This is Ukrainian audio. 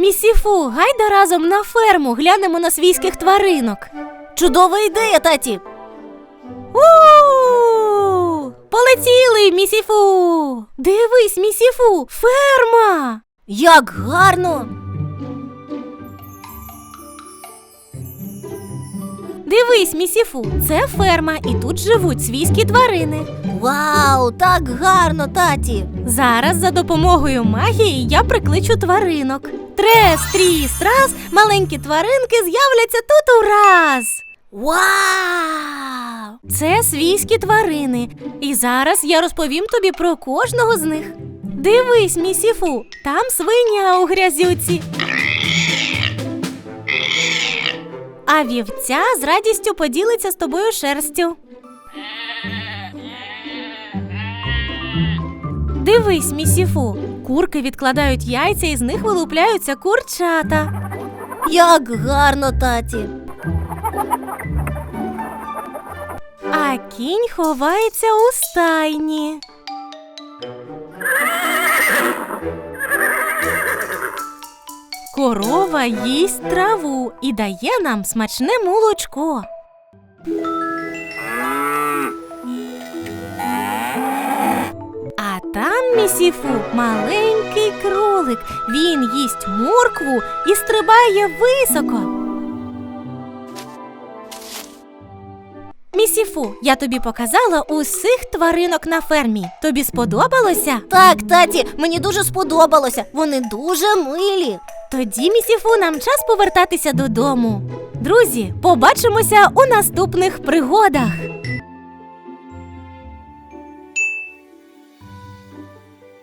Місіфу, гайда разом на ферму глянемо на свійських тваринок. Чудова ідея, таті. У! Полетіли, місіфу! Дивись, місіфу, ферма! Як гарно! Дивись, місіфу, це ферма, і тут живуть свійські тварини. Вау, так гарно, таті! Зараз за допомогою магії я прикличу тваринок. Трес, тріс, трас, маленькі тваринки з'являться тут ураз. Вау! Це свійські тварини. І зараз я розповім тобі про кожного з них. Дивись, місіфу, там свиня у грязюці. А вівця з радістю поділиться з тобою шерстю. Дивись, місіфу, курки відкладають яйця і з них вилупляються курчата. Як гарно, таті! А кінь ховається у стайні. Корова їсть траву і дає нам смачне молочко. Там місіфу маленький кролик. Він їсть моркву і стрибає високо. Місіфу, я тобі показала усіх тваринок на фермі. Тобі сподобалося? Так, таті, мені дуже сподобалося. Вони дуже милі. Тоді, місіфу, нам час повертатися додому. Друзі, побачимося у наступних пригодах.